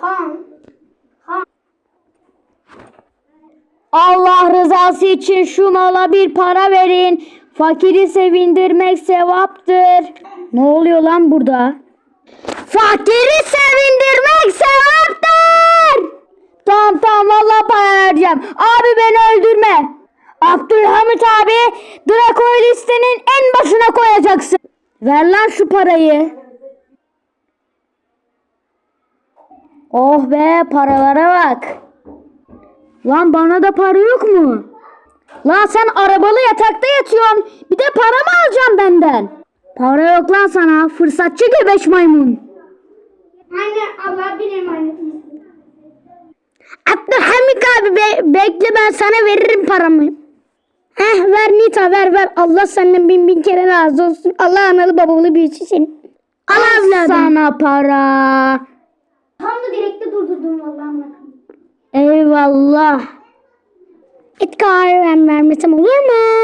Kan. Allah rızası için şu mala bir para verin. Fakiri sevindirmek sevaptır. Ne oluyor lan burada? Fakiri sevindirmek sevaptır. Tamam tamam vallahi para vereceğim. Abi beni öldürme. Abdülhamit abi Draco'yu listenin en başına koyacaksın. Ver lan şu parayı. Oh be paralara bak. Lan bana da para yok mu? Lan sen arabalı yatakta yatıyorsun. Bir de para mı alacaksın benden? Para yok lan sana. Fırsatçı göbeş maymun. Anne Allah bir emanetimiz. Abdülhamik abi be- bekle ben sana veririm paramı. Heh ver Nita ver ver. Allah senden bin bin kere razı olsun. Allah analı babalı büyüsün. Al evladım. Sana para. Eyvallah. Et kahve ben vermesem olur mu?